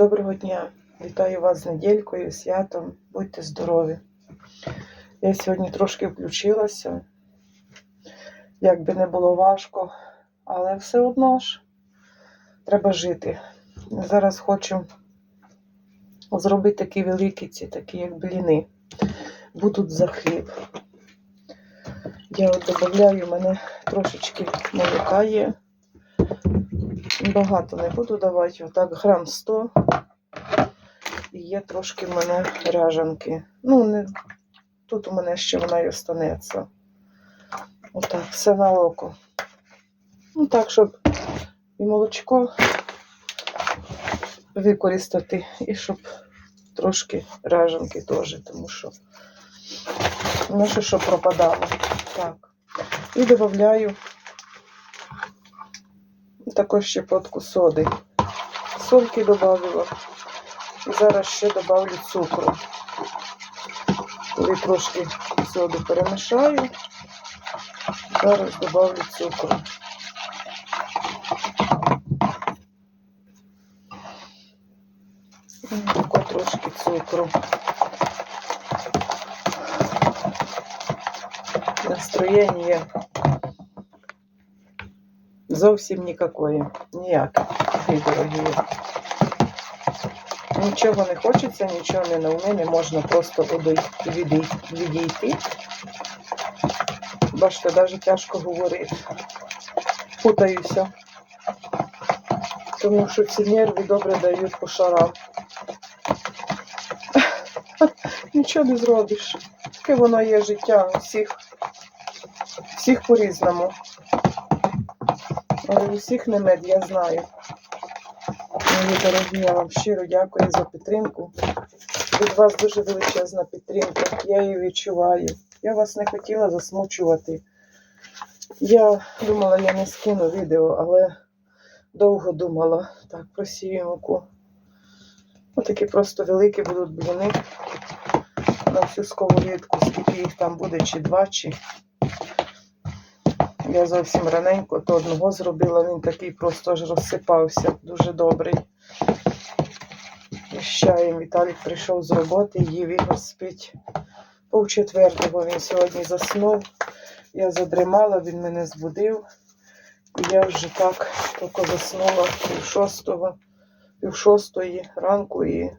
Доброго дня! Вітаю вас з недількою, святом. Будьте здорові. Я сьогодні трошки включилася, як би не було важко, але все одно ж треба жити. Зараз хочу зробити такі великі ці, такі як бліни. Будуть за хліб. Я от додаю, мене трошечки молока є. Багато не буду давати, отак грам 100. І є трошки в мене ряжанки. Ну, не... тут у мене ще вона й останеться. Отак, все на око. Ну так, щоб і молочко використати, і щоб трошки ряжанки теж, тому що ну, що пропадало. Так. І додаю також щепотку соди. Сольки додавила. Зараз ще додавлю цукру. Коли трошки соду перемішаю, зараз додавлю цукру. Тако трошки цукру. Настроєння зовсім нікакої. Ніяке, мої дорогі. Нічого не хочеться, нічого не на умі, не можна просто відійти. Бачите, навіть тяжко говорити. Путаюся. Тому що ці нерви добре дають по шарам. Нічого не зробиш. Таке воно є життя всіх. Всіх по-різному. Але у всіх не мед, я знаю. Мої дорогі, я вам щиро дякую за підтримку. Від вас дуже величезна підтримка. Я її відчуваю. Я вас не хотіла засмучувати. Я думала, я не скину відео, але довго думала. Так, просію муку. Отакі просто великі будуть бліни на всю сковорідку, скільки їх там буде, чи два, чи. Я зовсім раненько то одного зробила, він такий просто аж розсипався, дуже добрий. Чаєм Віталік прийшов з роботи, їв Ігор спить повчетвертого. Він сьогодні заснув. Я задрімала, він мене збудив. І я вже так тільки заснула пів шостого, пів шостої ранку і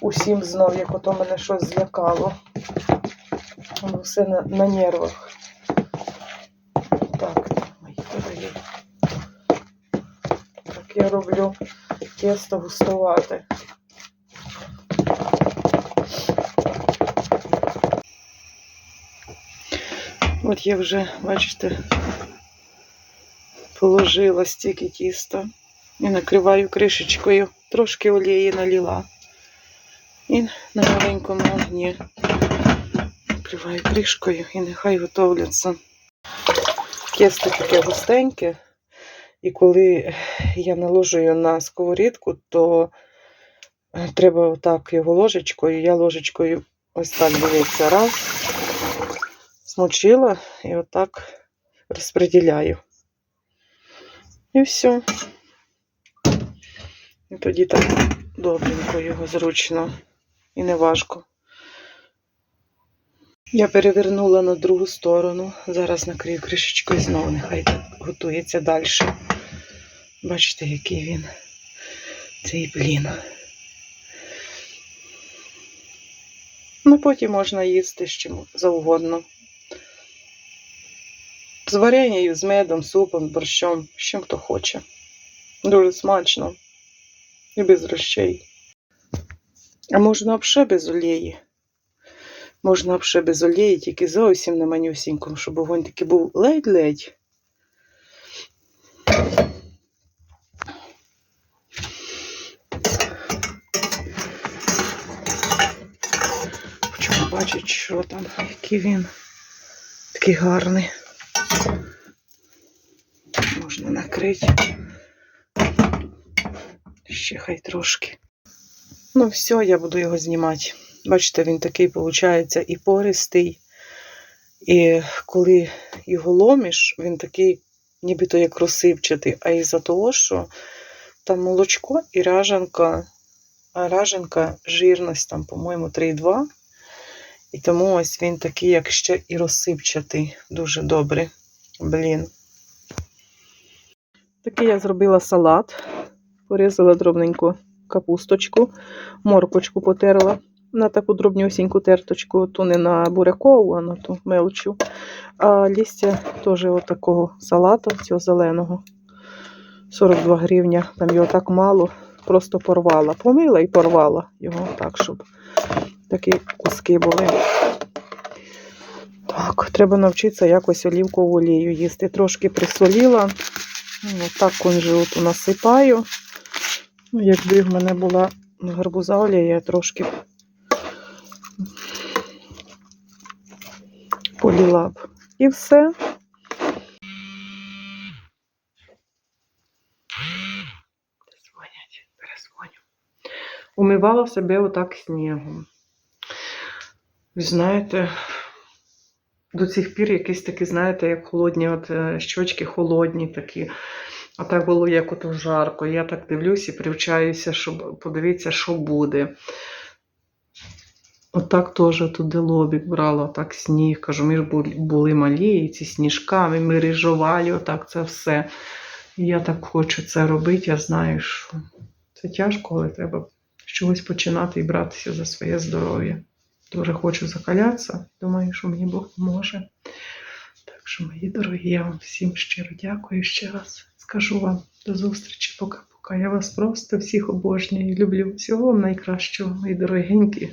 усім знов, як ото мене щось злякало. Воно все на, на нервах. Так, мої дорогі. Так я роблю тісто густовате. От я вже, бачите, положила стільки тіста і накриваю кришечкою. Трошки олії наліла. І на маленькому огні накриваю кришкою і нехай готовляться. Тісто таке густеньке. І коли я наложую на сковорідку, то е, треба отак його ложечкою. Я ложечкою ось так дивіться, раз, смочила і отак розподіляю. І все. І тоді так добренько його зручно і не важко. Я перевернула на другу сторону. Зараз накрию кришечкою знову, нехай готується далі. Бачите, який він цей блін. Ну, потім можна їсти з чим завгодно. З варенням, з медом, супом, борщом, з чим хто хоче. Дуже смачно. І без рощей. А можна взагалі без олії. Можна взагалі без олії, тільки зовсім на манюсінькому, щоб вогонь такий був ледь-ледь. Хочу побачити, що там, який він такий гарний. Можна накрити. Ще хай трошки. Ну, все, я буду його знімати. Бачите, він такий, виходить, і пористий. І коли його ломиш, він такий, нібито як розсипчатий. А із-за того, що там молочко і ряжанка. А ряжанка жирність там, по-моєму, 3,2. І тому ось він такий, як ще і розсипчатий. Дуже добрий. Блін. Такий я зробила салат. Порізала дробненько капусточку, моркочку потерла на таку дробнюсіньку терточку, ту не на бурякову, а на ту мелчу. А лістя теж отакого салату, цього зеленого. 42 гривня, там його так мало, просто порвала. Помила і порвала його так, щоб такі куски були. Так, треба навчитися якось олівкову олію їсти. Трошки присоліла. Ну, так кунжуту насипаю. Ну, якби в мене була гарбуза олія, я трошки поліла. І все. Умивала себе отак снігом. Ви знаєте, до цих пір якісь такі, знаєте, як холодні, от е, щочки холодні такі. А так було як ото жарко. Я так дивлюсь і привчаюся, щоб подивитися, що буде. Отак теж туди лобік брала, так сніг. Кажу, ми ж були, малі, і ці сніжками, ми рижували, отак це все. І я так хочу це робити, я знаю, що це тяжко, але треба з чогось починати і братися за своє здоров'я. Дуже хочу закалятися. Думаю, що мені Бог поможе. Так що, мої дорогі, я вам всім щиро дякую ще раз. Скажу вам до зустрічі, пока-пока. Я вас просто всіх обожнюю люблю. Всього вам найкращого, мої дорогенькі.